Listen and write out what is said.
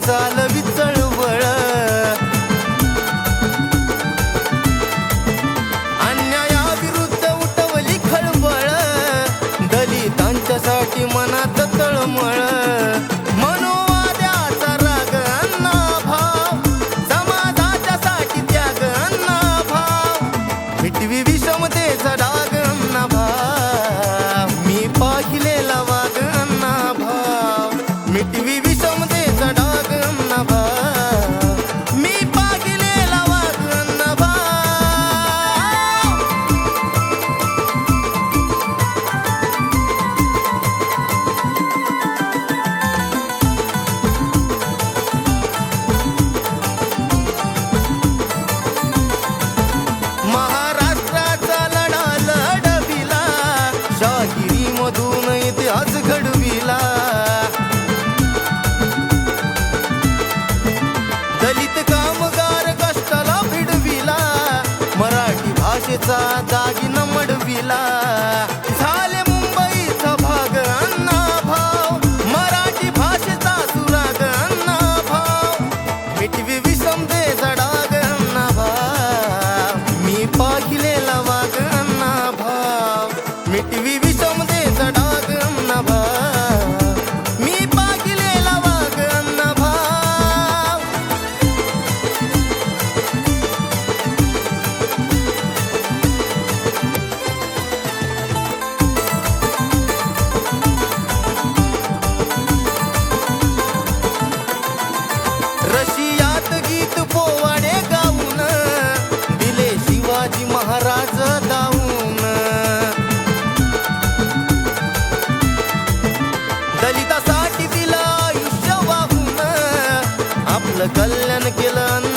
चालवी मराठी भाषेचा दागिना मडविला. कल्याण केलं